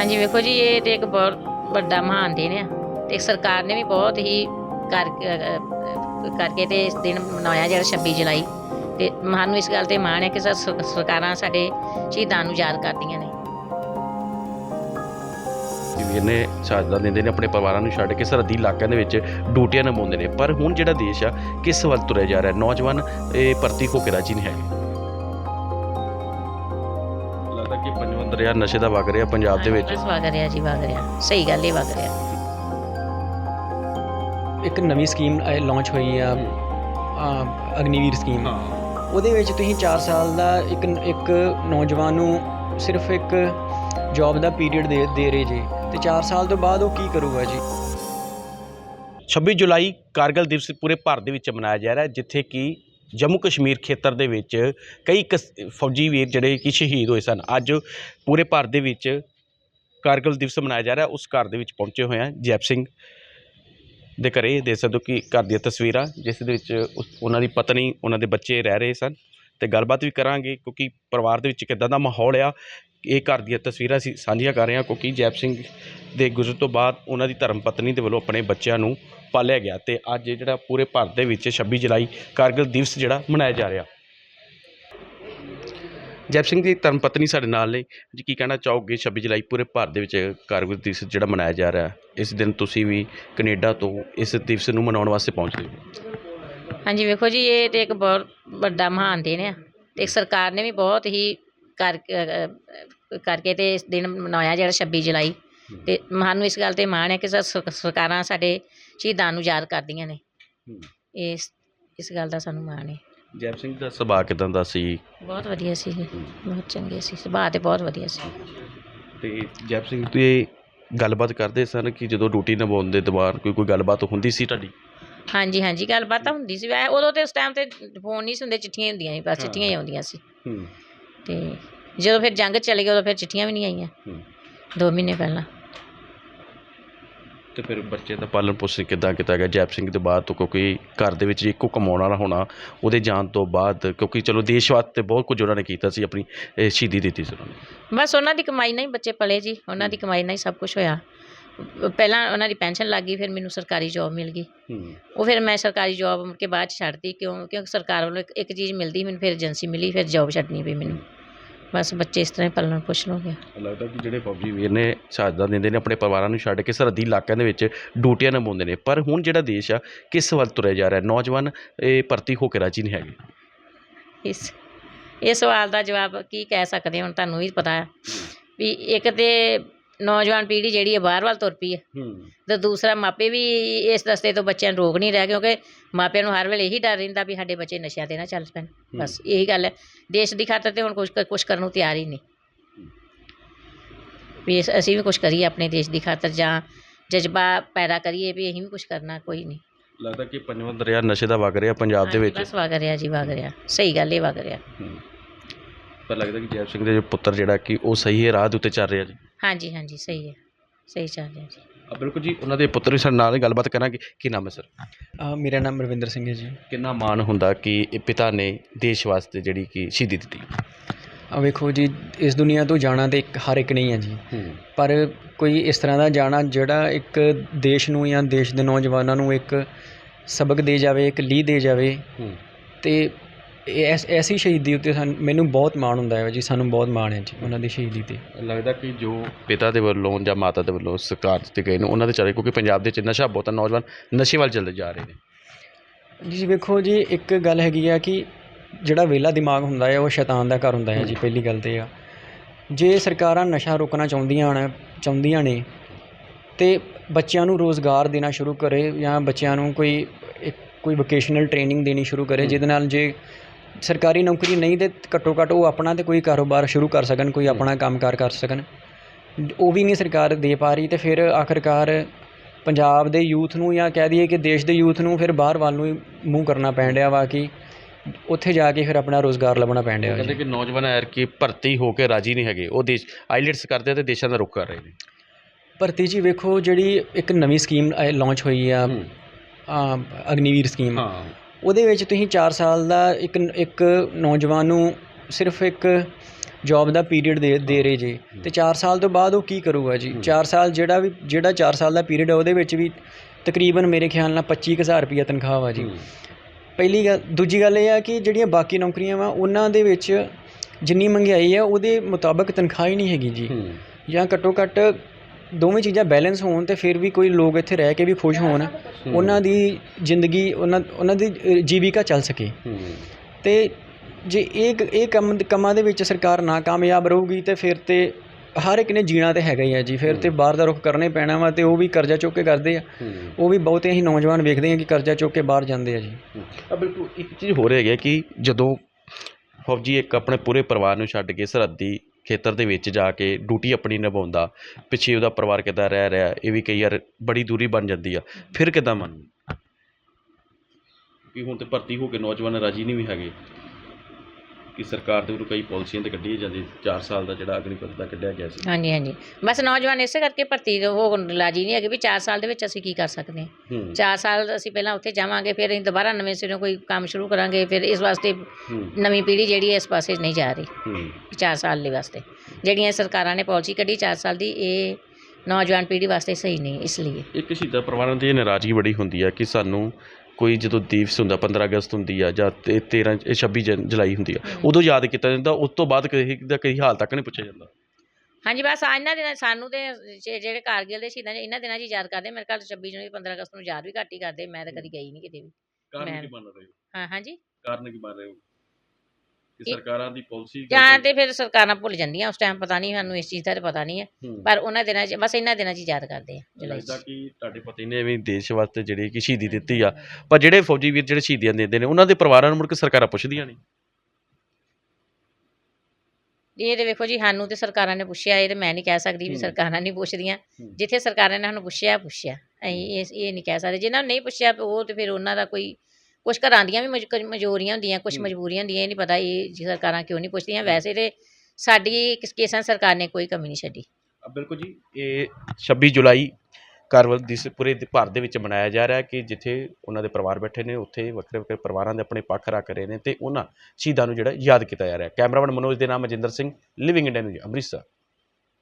ਹਾਂਜੀ, ਵੇਖੋ ਜੀ, ਇਹ ਤੇ ਇੱਕ ਬਹੁਤ ਵੱਡਾ ਮਹਾਨ ਦਿਨ ਆ। ਤੇ ਸਰਕਾਰ ਨੇ ਵੀ ਬਹੁਤ ਹੀ ਕਰ ਕਰਕੇ ਤੇ ਇਸ ਦਿਨ ਮਨਾਇਆ ਜਿਹੜਾ 26 ਜੁਲਾਈ। ਤੇ ਮਾਨੂੰ ਇਸ ਗੱਲ ਤੇ ਮਾਣ ਹੈ ਕਿ ਸਰ- ਸਰਕਾਰਾਂ ਸਾਡੇ ਸ਼ਹੀਦਾਂ ਨੂੰ ਯਾਦ ਕਰਦੀਆਂ ਨੇ। ਕਿ ਵੀਰ ਨੇ ਸ਼ਹਾਦਤਾਂ ਦਿੰਦੇ ਨੇ, ਆਪਣੇ ਪਰਿਵਾਰਾਂ ਨੂੰ ਛੱਡ ਕੇ ਸਰਹੱਦੀ ਇਲਾਕਿਆਂ ਦੇ ਵਿੱਚ ਡਿਊਟੀਆਂ ਨਿਭਾਉਂਦੇ ਨੇ। ਪਰ ਹੁਣ ਜਿਹੜਾ ਦੇਸ਼ ਆ, ਕਿਸ ਵੱਲ ਤੁਰਿਆ ਜਾ ਰਿਹਾ? ਨੌਜਵਾਨ, ਇਹ ਭਰਤੀ ਹੋ ਕੇ ਰਾਜੀ ਨਹੀਂ ਹੈਗੇ। ਕਿ ਪੰਜਵਾਂ ਦਰਿਆ ਨਸ਼ੇ ਦਾ ਵਗ ਰਿਹਾ ਪੰਜਾਬ ਦੇ ਵਿੱਚ। ਬਸ ਵਗ ਰਿਹਾ ਜੀ ਵਗ ਰਿਹਾ। ਸਹੀ ਗੱਲ ਇਹ ਵਗ ਰਿਹਾ। ਇੱਕ ਨਵੀਂ ਸਕੀਮ ਲਾਂਚ ਹੋਈ ਆ ਅਗਨੀਵੀਰ ਸਕੀਮ। ਉਹਦੇ ਵਿੱਚ ਤੁਸੀਂ 4 ਸਾਲ ਦਾ ਇੱਕ ਇੱਕ ਨੌਜਵਾਨ ਨੂੰ ਸਿਰਫ ਇੱਕ ਜੌਬ ਦਾ ਪੀਰੀਅਡ ਦੇ ਦੇ ਰਹੇ ਜੀ। ਤੇ 4 ਸਾਲ ਤੋਂ ਬਾਅਦ ਉਹ ਕੀ ਕਰੂਗਾ ਜੀ? 26 ਜੁਲਾਈ ਕਾਰਗਿਲ ਦਿਵਸ ਪੂਰੇ ਭਾਰਤ ਦੇ ਵਿੱਚ ਮਨਾਇਆ ਜਾ ਰਿਹਾ ਹੈ ਜਿੱਥੇ ਕਿ ਜੰਮੂ ਕਸ਼ਮੀਰ ਖੇਤਰ ਦੇ ਵਿੱਚ ਕਈ ਕਸ- ਫੌਜੀ ਵੀਰ ਜਿਹੜੇ ਕਿ ਸ਼ਹੀਦ ਹੋਏ ਸਨ। ਅੱਜ ਪੂਰੇ ਭਾਰਤ ਦੇ ਵਿੱਚ ਕਾਰਗਿਲ ਦਿਵਸ ਮਨਾਇਆ ਜਾ ਰਿਹਾ। ਉਸ ਘਰ ਦੇ ਵਿੱਚ ਪਹੁੰਚੇ ਹੋਏ ਆ ਜੈਪ ਸਿੰਘ ਦੇ ਘਰੇ। ਦੇਖ ਸਕਦੇ ਹੋ ਕਿ ਘਰ ਦੀਆਂ ਤਸਵੀਰਾਂ, ਜਿਸ ਦੇ ਵਿੱਚ ਉਸ- ਉਹਨਾਂ ਦੀ ਪਤਨੀ, ਉਹਨਾਂ ਦੇ ਬੱਚੇ ਰਹਿ ਰਹੇ ਸਨ। ਤੇ ਗੱਲਬਾਤ ਵੀ ਕਰਾਂਗੇ ਕਿਉਂਕਿ ਪਰਿਵਾਰ ਦੇ ਵਿੱਚ ਕਿੱਦਾਂ ਦਾ ਮਾਹੌਲ ਆ। ਇਹ ਘਰ ਦੀਆਂ ਤਸਵੀਰਾਂ ਅਸੀਂ ਸਾਂਝੀਆਂ ਕਰ ਰਹੇ ਹਾਂ ਕਿਉਂਕਿ ਜੈਪ ਸਿੰਘ ਦੇ ਗੁਜ਼ਰ ਤੋਂ ਬਾਅਦ ਉਹਨਾਂ ਦੀ ਧਰਮ ਪਤਨੀ ਦੇ ਵੱਲੋਂ ਆਪਣੇ ਬੱਚਿਆਂ ਨੂੰ ਪਾਲਿਆ ਗਿਆ ਤੇ ਅੱਜ ਇਹ ਜਿਹੜਾ ਪੂਰੇ ਭਾਰਤ ਦੇ ਵਿੱਚ 26 ਜੁਲਾਈ ਕਾਰਗਿਲ ਦਿਵਸ ਜਿਹੜਾ ਮਨਾਇਆ ਜਾ ਰਿਹਾ। ਜੈਪ ਸਿੰਘ ਦੀ ਧਰਮ ਪਤਨੀ ਸਾਡੇ ਨਾਲ ਨੇ, ਜੀ ਕੀ ਕਹਿਣਾ ਚਾਹੋਗੇ 26 ਜੁਲਾਈ ਪੂਰੇ ਭਾਰਤ ਦੇ ਵਿੱਚ ਕਾਰਗਿਲ ਦਿਵਸ ਜਿਹੜਾ ਮਨਾਇਆ ਜਾ ਰਿਹਾ ਇਸ ਦਿਨ ਤੁਸੀਂ ਵੀ ਕੈਨੇਡਾ ਤੋਂ ਇਸ ਦਿਵਸ ਨੂੰ ਮਨਾਉਣ ਵਾਸਤੇ ਪਹੁੰਚੇ ਹੋ ਹਾਂਜੀ, ਵੇਖੋ ਜੀ, ਇਹ ਤੇ ਇੱਕ ਬਹੁਤ ਵੱਡਾ ਮਹਾਨ ਦਿਨ ਆ। ਤੇ ਸਰਕਾਰ ਨੇ ਵੀ ਬਹੁਤ ਹੀ ਕਰ ਕਰਕੇ ਤੇ ਇਸ ਦਿਨ ਮਨਾਇਆ ਜਿਹੜਾ 26 ਜੁਲਾਈ। ਤੇ ਸਾਨੂੰ ਇਸ ਗੱਲ ਤੇ ਮਾਣ ਹੈ ਕਿ ਸਰ- ਸਰਕਾਰਾਂ ਸਾਡੇ ਸ਼ਹੀਦਾਂ ਨੂੰ ਯਾਦ ਕਰਦੀਆਂ ਨੇ। ਇਸ ਇਸ ਗੱਲ ਦਾ ਸਾਨੂੰ ਮਾਣ ਹੈ ਜੈਪ ਸਿੰਘ ਦਾ ਸੁਭਾਅ ਕਿਦਾਂ ਦਾ ਸੀ? ਬਹੁਤ ਵਧੀਆ ਸੀ ਜੀ, ਬਹੁਤ ਚੰਗੇ ਸੀ। ਸੁਭਾਅ ਤੇ ਬਹੁਤ ਵਧੀਆ ਸੀ। ਤੇ ਜੈਪ ਸਿੰਘ ਤੇ ਗੱਲਬਾਤ ਕਰਦੇ ਸਨ ਕਿ ਜਦੋਂ ਡਿਊਟੀ ਨਿਭਾਉਣ ਦੇ ਦੌਰਾਨ ਕੋਈ ਕੋਈ ਗੱਲਬਾਤ ਹੁੰਦੀ ਸੀ ਤੁਹਾਡੀ? ਹਾਂਜੀ ਹਾਂਜੀ। ਗੱਲਬਾਤ ਤਾਂ ਹੁੰਦੀ ਸੀ। ਵੈਸੇ ਉਦੋਂ ਤੇ ਉਸ ਟਾਈਮ ਤੇ ਫੋਨ ਨਹੀਂ ਸੀ ਹੁੰਦੇ ਚਿੱਠੀਆਂ ਹੀ ਹੁੰਦੀਆਂ ਸੀ। ਬਸ। ਚਿੱਠੀਆਂ ਹੀ ਆਉਂਦੀਆਂ ਸੀ। ਹੂੰ। ਤੇ ਜਦੋਂ ਫਿਰ ਜੰਗ ਚਲੇ ਗਈ ਉਦੋਂ ਫਿਰ ਚਿੱਠੀਆਂ ਵੀ ਨਹੀਂ ਆਈਆਂ। ਹੂੰ। 2 ਮਹੀਨੇ ਪਹਿਲਾਂ। ਤੇ ਫਿਰ ਬੱਚੇ ਦਾ ਪਾਲਣ ਪੋਸ਼ਣ ਕਿੱਦਾਂ ਕੀਤਾ ਗਿਆ? ਜੈਪ ਸਿੰਘ ਦੇ ਬਾਅਦ ਤੋਂ ਕਿਉਂਕਿ ਘਰ ਦੇ ਵਿੱਚ ਇੱਕੋ ਕਮਾਉਣ ਵਾਲਾ ਹੋਣਾ ਉਹਦੇ ਜਾਣ ਤੋਂ ਬਾਅਦ ਕਿਉਂਕਿ ਚਲੋ ਦੇਸ਼ ਵਾਸਤੇ ਬਹੁਤ ਕੁਝ ਉਹਨਾਂ ਨੇ ਕੀਤਾ ਸੀ ਆਪਣੀ ਸ਼ਹੀਦੀ ਦਿੱਤੀ ਸੀ ਉਹਨਾਂ ਨੇ। ਬਸ ਉਹਨਾਂ ਦੀ ਕਮਾਈ ਨਾਲ ਹੀ ਬੱਚੇ ਪਲੇ ਜੀ ਉਹਨਾਂ ਦੀ ਕਮਾਈ ਨਾਲ ਹੀ ਸਭ ਕੁਝ ਹੋਇਆ। ਪਹਿਲਾਂ ਉਹਨਾਂ ਦੀ ਪੈਨਸ਼ਨ ਲੱਗ ਗਈ ਫਿਰ ਮੈਨੂੰ ਸਰਕਾਰੀ ਜੌਬ ਮਿਲ ਗਈ। ਹੂੰ। ਉਹ ਫਿਰ ਮੈਂ ਸਰਕਾਰੀ ਜੌਬ ਮੁੜ ਕੇ ਬਾਅਦ 'ਚ ਛੱਡਤੀ ਕਿਉਂ? ਕਿਉਂਕਿ ਸਰਕਾਰ ਵੱਲੋਂ ਇੱਕ- ਇੱਕ ਚੀਜ਼ ਮਿਲਦੀ ਮੈਨੂੰ ਫਿਰ ਏਜੰਸੀ ਮਿਲੀ ਫਿਰ ਜੌਬ ਛੱਡਣੀ ਪਈ ਮੈਨੂੰ। ਬਸ ਬੱਚੇ ਇਸ ਤਰ੍ਹਾਂ ਹੀ ਪਲਣ ਹੋ ਗਿਆ। ਲੱਗਦਾ ਕਿ ਜਿਹੜੇ ਫੌਜੀ ਵੀਰ ਨੇ ਸ਼ਹਾਦਤਾਂ ਦਿੰਦੇ ਨੇ ਆਪਣੇ ਪਰਿਵਾਰਾਂ ਨੂੰ ਛੱਡ ਕੇ ਸਰਹੱਦੀ ਇਲਾਕਿਆਂ ਦੇ ਵਿੱਚ ਡਿਊਟੀਆਂ ਨਿਭਾਉਂਦੇ ਨੇ। ਪਰ ਹੁਣ ਜਿਹੜਾ ਦੇਸ਼ ਆ ਕਿਸ ਵੱਲ ਤੁਰਿਆ ਜਾ ਰਿਹਾ? ਨੌਜਵਾਨ ਇਹ ਭਰਤੀ ਹੋ ਕੇ ਰਾਜੀ ਨਹੀਂ ਹੈਗੇ। ਇਸ ਇਹ ਸਵਾਲ ਦਾ ਜਵਾਬ ਕੀ ਕਹਿ ਸਕਦੇ ਹੁਣ ਤੁਹਾਨੂੰ ਵੀ ਪਤਾ ਹੈ ਵੀ ਇੱਕ ਤੇ ਨੌਜਵਾਨ ਪੀੜ੍ਹੀ ਜਿਹੜੀ ਹੈ ਬਾਹਰ ਵੱਲ ਤੁਰ ਪਈ ਹੈ। ਹੂੰ। ਤੇ ਦੂਸਰਾ ਮਾਪੇ ਵੀ ਇਸ ਰਸਤੇ ਤੋਂ ਬੱਚਿਆਂ ਨੂੰ ਰੋਕ ਨਹੀਂ ਰਿਹਾ ਕਿਉਂਕਿ ਮਾਪਿਆਂ ਨੂੰ ਹਰ ਵੇਲੇ ਇਹੀ ਡਰ ਰਹਿੰਦਾ ਵੀ ਸਾਡੇ ਬੱਚੇ ਨਸ਼ਿਆਂ ਤੇ ਨਾ ਚੱਲ ਪੈਣ। ਬਸ ਇਹੀ ਗੱਲ ਹੈ। ਦੇਸ਼ ਦੀ ਖਾਤਰ ਤੇ ਹੁਣ ਕੁਝ ਕੁਝ ਕਰਨ ਨੂੰ ਤਿਆਰ ਹੀ ਨਹੀਂ। ਵੀ ਅਸ- ਅਸੀਂ ਵੀ ਕੁਝ ਕਰੀਏ ਆਪਣੇ ਦੇਸ਼ ਦੀ ਖਾਤਰ ਜਾਂ ਜਜ਼ਬਾ ਪੈਦਾ ਕਰੀਏ ਵੀ ਅਸੀਂ ਵੀ ਕੁਝ ਕਰਨਾ ਕੋਈ ਨਹੀਂ। ਲੱਗਦਾ ਕਿ ਪੰਜਵਾਂ ਦਰਿਆ ਨਸ਼ੇ ਦਾ ਵਗ ਰਿਹਾ ਪੰਜਾਬ ਦੇ ਵਿੱਚ। ਬਸ ਵਗ ਰਿਹਾ ਜੀ ਵਗ ਰਿਹਾ। ਸਹੀ ਗੱਲ ਇਹ ਵਗ ਰਿਹਾ। ਹੂੰ। ਪਰ ਲੱਗਦਾ ਕਿ ਜੈਪ ਸਿੰਘ ਦੇ ਜੋ ਪੁੱਤਰ ਜਿਹੜਾ ਕਿ ਉਹ ਸਹੀ ਹੈ ਰਾਹ ਦੇ ਉੱਤੇ ਚੱਲ ਰਿਹਾ ਜੀ। ਹਾਂਜੀ ਹਾਂਜੀ ਸਹੀ ਹੈ ਸਹੀ ਚੱਲ ਰਿਹਾ ਜੀ। ਆ ਬਿਲਕੁਲ ਜੀ ਉਹਨਾਂ ਦੇ ਪੁੱਤਰ ਵੀ ਸਾਡੇ ਨਾਲ ਹੀ ਗੱਲਬਾਤ ਕਰਾਂਗੇ। ਕੀ ਨਾਮ ਹੈ ਸਰ? ਅ, ਮੇਰਾ ਨਾਮ ਰਵਿੰਦਰ ਸਿੰਘ ਹੈ ਜੀ। ਕਿੰਨਾ ਮਾਣ ਹੁੰਦਾ ਕਿ ਇਹ ਪਿਤਾ ਨੇ ਦੇਸ਼ ਵਾਸਤੇ ਜਿਹੜੀ ਕਿ ਸ਼ਹੀਦੀ ਦਿੱਤੀ? ਆ ਵੇਖੋ ਜੀ ਇਸ ਦੁਨੀਆ ਤੋਂ ਜਾਣਾ ਤੇ ਇੱਕ ਹਰ ਇੱਕ ਨਹੀਂ ਹੈ ਜੀ। ਹੂੰ। ਪਰ ਕੋਈ ਇਸ ਤਰ੍ਹਾਂ ਦਾ ਜਾਣਾ ਜਿਹੜਾ ਇੱਕ ਦੇਸ਼ ਨੂੰ ਜਾਂ ਦੇਸ਼ ਦੇ ਨੌਜਵਾਨਾਂ ਨੂੰ ਇੱਕ ਸਬਕ ਦੇ ਜਾਵੇ ਇੱਕ ਲੀਹ ਦੇ ਜਾਵੇ ਹੂੰ। ਤੇ ਐਸ ਐਸੀ ਸ਼ਹੀਦੀ ਉੱਤੇ ਸਾਨੂੰ ਮੈਨੂੰ ਬਹੁਤ ਮਾਣ ਹੁੰਦਾ ਹੈ ਜੀ ਸਾਨੂੰ ਬਹੁਤ ਮਾਣ ਹੈ ਜੀ ਉਹਨਾਂ ਦੀ ਸ਼ਹੀਦੀ ਤੇ। ਲੱਗਦਾ ਕਿ ਜੋ ਪਿਤਾ ਦੇ ਵੱਲੋਂ ਜਾਂ ਮਾਤਾ ਦੇ ਵੱਲੋਂ ਸਰਕਾਰ ਦਿੱਤੇ ਗਏ ਨੇ ਉਹਨਾਂ ਦੇ ਚਾਰੇ ਕਿਉਂਕਿ ਪੰਜਾਬ ਦੇ ਵਿੱਚ ਨਸ਼ਾ ਬਹੁਤ ਹੈ ਨੌਜਵਾਨ ਨਸ਼ੇ ਵੱਲ ਚੱਲਦੇ ਜਾ ਰਹੇ ਨੇ। ਜੀ ਵੇਖੋ ਜੀ ਇੱਕ ਗੱਲ ਹੈਗੀ ਆ ਕਿ ਜਿਹੜਾ ਵਿਹਲਾ ਦਿਮਾਗ ਹੁੰਦਾ ਹੈ ਉਹ ਸ਼ੈਤਾਨ ਦਾ ਘਰ ਹੁੰਦਾ ਹੈ ਜੀ ਪਹਿਲੀ ਗੱਲ ਤੇ ਆ। ਜੇ ਸਰਕਾਰਾਂ ਨਸ਼ਾ ਰੋਕਣਾ ਚਾਹੁੰਦੀਆਂ ਨੇ ਚਾਹੁੰਦੀਆਂ ਨੇ ਤੇ ਬੱਚਿਆਂ ਨੂੰ ਰੋਜ਼ਗਾਰ ਦੇਣਾ ਸ਼ੁਰੂ ਕਰੇ ਜਾਂ ਬੱਚਿਆਂ ਨੂੰ ਕੋਈ ਕੋਈ ਵੋਕੇਸ਼ਨਲ ਟ੍ਰੇਨਿੰਗ ਦੇਣੀ ਸ਼ੁਰੂ ਕਰੇ ਜਿਹਦੇ ਨਾਲ ਜੇ ਸਰਕਾਰੀ ਨੌਕਰੀ ਨਹੀਂ ਤੇ ਘੱਟੋ ਘੱਟ ਉਹ ਆਪਣਾ ਤੇ ਕੋਈ ਕਾਰੋਬਾਰ ਸ਼ੁਰੂ ਕਰ ਸਕਣ ਕੋਈ ਆਪਣਾ ਕੰਮਕਾਰ ਕਰ ਸਕਣ। ਉਹ ਵੀ ਨਹੀਂ ਸਰਕਾਰ ਦੇ ਪਾ ਰਹੀ ਤੇ ਫਿਰ ਆਖਰਕਾਰ ਪੰਜਾਬ ਦੇ ਯੂਥ ਨੂੰ ਜਾਂ ਕਹਿ ਦਈਏ ਕਿ ਦੇਸ਼ ਦੇ ਯੂਥ ਨੂੰ ਫਿਰ ਬਾਹਰ ਵੱਲ ਨੂੰ ਹੀ ਮੂੰਹ ਕਰਨਾ ਪੈਣ ਡਿਆ ਵਾ ਕਿ ਉੱਥੇ ਜਾ ਕੇ ਫਿਰ ਆਪਣਾ ਰੋਜ਼ਗਾਰ ਲੱਭਣਾ ਪੈਣ ਡਿਆ ਕਹਿੰਦੇ ਜੀ। ਕਿ ਨੌਜਵਾਨ ਐਰ ਕਿ ਭਰਤੀ ਹੋ ਕੇ ਰਾਜੀ ਨਹੀਂ ਹੈਗੇ। ਉਹ ਦੇਸ਼ ਆਈਲੈਟਸ ਕਰਦੇ ਤੇ ਦੇਸ਼ਾਂ ਦਾ ਰੁਖ ਕਰ ਰਹੇ ਨੇ। ਭਰਤੀ ਜੀ ਵੇਖੋ ਜਿਹੜੀ ਇੱਕ ਨਵੀਂ ਸਕੀਮ ਲਾਂਚ ਹੋਈ ਆ ਅਗਨੀਵੀਰ ਸਕੀਮ। ਹਾਂ। ਉਹਦੇ ਵਿੱਚ ਤੁਸੀਂ 4 ਸਾਲ ਦਾ ਇੱਕ ਇੱਕ ਨੌਜਵਾਨ ਨੂੰ ਸਿਰਫ ਇੱਕ ਜੌਬ ਦਾ ਪੀਰੀਅਡ ਦੇ ਦੇ ਰਹੇ ਜੇ। ਤੇ 4 ਸਾਲ ਤੋਂ ਬਾਅਦ ਉਹ ਕੀ ਕਰੂਗਾ ਜੀ? 4 ਸਾਲ ਜਿਹੜਾ ਵੀ ਜਿਹੜਾ 4 ਸਾਲ ਦਾ ਪੀਰੀਅਡ ਹੈ ਉਹਦੇ ਵਿੱਚ ਵੀ ਤਕਰੀਬਨ ਮੇਰੇ ਖਿਆਲ ਨਾਲ 25000 ਰੁਪਈਆ ਤਨਖਾਹ ਵਾ ਜੀ। ਪਹਿਲੀ ਗੱਲ ਦੂਜੀ ਗੱਲ ਇਹ ਆ ਕਿ ਜਿਹੜੀਆਂ ਬਾਕੀ ਨੌਕਰੀਆਂ ਵਾ ਉਹਨਾਂ ਦੇ ਵਿੱਚ ਜਿੰਨੀ ਮਹਿੰਗਾਈ ਆ ਉਹਦੇ ਮੁਤਾਬਕ ਤਨਖਾਹ ਹੀ ਨਹੀਂ ਹੈਗੀ ਜੀ। ਜਾਂ ਘੱਟੋ ਘੱਟ ਦੋਵੇਂ ਚੀਜ਼ਾਂ ਬੈਲੈਂਸ ਹੋਣ ਤੇ ਫਿਰ ਵੀ ਕੋਈ ਲੋਕ ਇੱਥੇ ਰਹਿ ਕੇ ਵੀ ਖੁਸ਼ ਹੋਣ ਉਹਨਾਂ ਦੀ ਜ਼ਿੰਦਗੀ ਉਹਨਾਂ ਉਹਨਾਂ ਦੀ ਜੀਵਿਕਾ ਚੱਲ ਸਕੇ। ਤੇ ਜੇ ਇਹ ਇਹ ਕੰਮ ਕੰਮਾਂ ਦੇ ਵਿੱਚ ਸਰਕਾਰ ਨਾ ਕਾਮਯਾਬ ਰਹੂਗੀ ਤੇ ਫਿਰ ਤੇ ਹਰ ਇੱਕ ਨੇ ਜੀਣਾ ਤੇ ਹੈਗਾ ਹੀ ਆ ਜੀ। ਫਿਰ ਤੇ ਬਾਹਰ ਦਾ ਰੁਖ ਕਰਨੇ ਪੈਣਾ ਵਾ ਤੇ ਉਹ ਵੀ ਕਰਜ਼ਾ ਚੁੱਕ ਕੇ ਕਰਦੇ ਆ। ਉਹ ਵੀ ਬਹੁਤੇ ਅਸੀਂ ਨੌਜਵਾਨ ਵੇਖਦੇ ਆ ਕਿ ਕਰਜ਼ਾ ਚੁੱਕ ਕੇ ਬਾਹਰ ਜਾਂਦੇ ਆ ਜੀ। ਆ ਬਿਲਕੁਲ ਇੱਕ ਚੀਜ਼ ਹੋ ਰਹੀ ਹੈ ਕਿ ਜਦੋਂ ਫੌਜੀ ਇੱਕ ਆਪਣੇ ਪੂਰੇ ਪਰਿਵਾਰ ਨੂੰ ਛੱਡ ਕੇ ਸਰਹੱਦੀ ਖੇਤਰ ਦੇ ਵਿੱਚ ਜਾ ਕੇ ਡਿਊਟੀ ਆਪਣੀ ਨਿਭਾਉਂਦਾ, ਪਿੱਛੇ ਉਹਦਾ ਪਰਿਵਾਰ ਕਿੱਦਾਂ ਰਹਿ ਰਿਹਾ, ਇਹ ਵੀ ਕਈ ਵਾਰ ਬੜੀ ਦੂਰੀ ਬਣ ਜਾਂਦੀ ਆ। ਫਿਰ ਕਿੱਦਾਂ ਮੰਨ? ਕਿ ਹੁਣ ਤਾਂ ਭਰਤੀ ਹੋ ਕੇ ਨੌਜਵਾਨ ਰਾਜੀ ਨਹੀਂ ਵੀ ਹੈਗੇ। ਕਿ ਸਰਕਾਰ ਦੇ ਵੱਲੋਂ ਕਈ ਪਾਲਿਸੀਆਂ ਤੇ ਕੱਢੀਆਂ ਜਾਂਦੀਆਂ 4 ਸਾਲ ਦਾ ਜਿਹੜਾ ਅਗਨੀਪਥ ਦਾ ਕੱਢਿਆ ਗਿਆ ਸੀ। ਹਾਂਜੀ ਹਾਂਜੀ। ਬਸ ਨੌਜਵਾਨ ਇਸੇ ਕਰਕੇ ਭਰਤੀ ਹੋ ਲਾਜੀ ਨਹੀਂ ਹੈਗੇ ਵੀ 4 ਸਾਲ ਦੇ ਵਿੱਚ ਅਸੀਂ ਕੀ ਕਰ ਸਕਦੇ ਹਾਂ। ਹੂੰ। 4 ਸਾਲ ਅਸੀਂ ਪਹਿਲਾਂ ਉੱਥੇ ਜਾਵਾਂਗੇ ਫਿਰ ਅਸੀਂ ਦੁਬਾਰਾ ਨਵੇਂ ਸਿਰੋਂ ਕੋਈ ਕੰਮ ਸ਼ੁਰੂ ਕਰਾਂਗੇ ਫਿਰ ਇਸ ਵਾਸਤੇ ਹੂੰ। ਨਵੀਂ ਪੀੜ੍ਹੀ ਜਿਹੜੀ ਹੈ ਇਸ ਪਾਸੇ ਨਹੀਂ ਜਾ ਰਹੀ। ਹੂੰ। 4 ਸਾਲ ਦੇ ਵਾਸਤੇ। ਜਿਹੜੀਆਂ ਸਰਕਾਰਾਂ ਨੇ ਪਾਲਿਸੀ ਕੱਢੀ 4 ਸਾਲ ਦੀ ਇਹ ਨੌਜਵਾਨ ਪੀੜ੍ਹੀ ਵਾਸਤੇ ਸਹੀ ਨਹੀਂ ਇਸ ਲਈ। ਇੱਕ ਸ਼ਹੀਦਾਂ ਪਰਿਵਾਰਾਂ ਦੀ ਇਹ ਨਾਰਾਜ਼ਗੀ ਬੜੀ ਹੁੰਦੀ ਆ ਕਿ ਸਾਨੂੰ ਕੋਈ ਜਦੋਂ ਦਿਵਸ ਹੁੰਦਾ 15 ਅਗਸਤ ਹੁੰਦੀ ਆ ਜਾਂ ਤੇ 13 ਇਹ 26 ਜਨ- ਜੁਲਾਈ ਹੁੰਦੀ ਆ ਉਦੋਂ ਯਾਦ ਕੀਤਾ ਜਾਂਦਾ ਉਸ ਤੋਂ ਬਾਅਦ ਕਿਸੇ ਦਾ ਕਈ ਹਾਲ ਤੱਕ ਨਹੀਂ ਪੁੱਛਿਆ ਜਾਂਦਾ। ਹਾਂਜੀ ਬਸ ਆ ਇਹਨਾਂ ਦਿਨਾਂ 'ਚ ਸਾਨੂੰ ਤੇ ਜੇ- ਜਿਹੜੇ ਕਾਰਗਿਲ ਦੇ ਸ਼ਹੀਦਾਂ 'ਚ ਇਹਨਾਂ ਦਿਨਾਂ 'ਚ ਹੀ ਯਾਦ ਕਰਦੇ ਮੇਰੇ ਘਰ 26 ਜਨਵਰੀ 15 ਅਗਸਤ ਨੂੰ ਯਾਦ ਵੀ ਘੱਟ ਹੀ ਕਰਦੇ ਮੈਂ ਤਾਂ ਕਦੀ ਗਈ ਨਹੀਂ ਕਿਤੇ ਵੀ। ਕਾਰਨ ਮੈਂ- ਕੀ ਮੰਨ ਰਹੇ ਹੋ? ਹਾਂ ਹਾਂਜੀ। ਕਾਰਨ ਕੀ ਮੰਨ ਰਹੇ ਹੋ? ਕਿ ਸਰਕਾਰਾਂ ਦੀ ਪਾਲਿਸੀ ਜਾਂ ਤੇ ਫਿਰ ਸਰਕਾਰਾਂ ਭੁੱਲ ਜਾਂਦੀਆਂ ਉਸ ਟਾਈਮ ਪਤਾ ਨਹੀਂ ਸਾਨੂੰ ਇਸ ਚੀਜ਼ ਦਾ ਪਤਾ ਨਹੀਂ ਹੈ ਪਰ ਉਹਨਾਂ ਦਿਨਾਂ 'ਚ ਬਸ ਇਹਨਾਂ ਦਿਨਾਂ 'ਚ ਯਾਦ ਕਰਦੇ ਆ ਜੁਲਾਈ ਲੱਗਦਾ ਕਿ ਤੁਹਾਡੇ ਪਤੀ ਨੇ ਵੀ ਦੇਸ਼ ਵਾਸਤੇ ਜਿਹੜੀ ਕਿ ਸ਼ਹੀਦੀ ਦਿੱਤੀ ਆ ਪਰ ਜਿਹੜੇ ਫੌਜੀ ਵੀਰ ਜਿਹੜੇ ਸ਼ਹੀਦੀਆਂ ਦਿੰਦੇ ਨੇ ਉਹਨਾਂ ਦੇ ਪਰਿਵਾਰਾਂ ਨੂੰ ਮੁੜ ਕੇ ਸਰਕਾਰਾਂ ਪੁੱਛਦੀਆਂ ਨਹੀਂ। ਇਹ ਤੇ ਵੇਖੋ ਜੀ ਸਾਨੂੰ ਤੇ ਸਰਕਾਰਾਂ ਨੇ ਪੁੱਛਿਆ ਇਹ ਤੇ ਮੈਂ ਨਹੀਂ ਕਹਿ ਸਕਦੀ ਵੀ। ਸਰਕਾਰਾਂ ਨਹੀਂ ਪੁੱਛਦੀਆਂ। ਜਿੱਥੇ ਸਰਕਾਰਾਂ ਨੇ ਸਾਨੂੰ ਪੁੱਛਿਆ ਪੁੱਛਿਆ। ਅਸੀਂ ਇਹ ਇਹ ਨਹੀਂ ਕਹਿ ਸਕਦੇ। ਜਿਨ੍ਹਾਂ ਨੂੰ ਨਹੀਂ ਪੁੱਛਿਆ ਉਹ ਤੇ ਫਿਰ ਉਹਨਾਂ ਦਾ ਕੋਈ ਕੁਝ ਘਰਾਂ ਦੀਆਂ ਵੀ ਮਜ- ਕੁਝ ਮਜਬੂਰੀਆਂ ਹੁੰਦੀਆਂ ਕੁਝ। ਮਜਬੂਰੀਆਂ ਹੁੰਦੀਆਂ ਇਹ ਨਹੀਂ ਪਤਾ ਇਹ ਸਰਕਾਰਾਂ ਕਿਉਂ ਨਹੀਂ ਪੁੱਛਦੀਆਂ। ਵੈਸੇ ਤੇ ਸਾਡੀ ਕਿਸ ਕੇਸਾਂ ਸਰਕਾਰ ਨੇ ਕੋਈ ਕਮੀ ਨਹੀਂ ਛੱਡੀ। ਬਿਲਕੁਲ ਜੀ ਇਹ 26 ਜੁਲਾਈ ਕਾਰਵਲ ਦਿਵਸ ਪੂਰੇ ਦੇ ਭਾਰਤ ਦੇ ਵਿੱਚ ਮਨਾਇਆ ਜਾ ਰਿਹਾ ਹੈ ਕਿ ਜਿੱਥੇ ਉਹਨਾਂ ਦੇ ਪਰਿਵਾਰ ਬੈਠੇ ਨੇ ਉੱਥੇ ਵੱਖਰੇ ਵੱਖਰੇ ਪਰਿਵਾਰਾਂ ਦੇ ਆਪਣੇ ਪੱਖ ਰੱਖ ਰਹੇ ਨੇ ਤੇ ਉਹਨਾਂ ਸ਼ਹੀਦਾਂ ਨੂੰ ਜਿਹੜਾ ਯਾਦ ਕੀਤਾ ਜਾ ਰਿਹਾ। ਹੈ ਕੈਮਰਾਮੈਨ ਮਨੋਜ ਦੇ ਨਾਮ Ajinder Singh living India news Amritsar.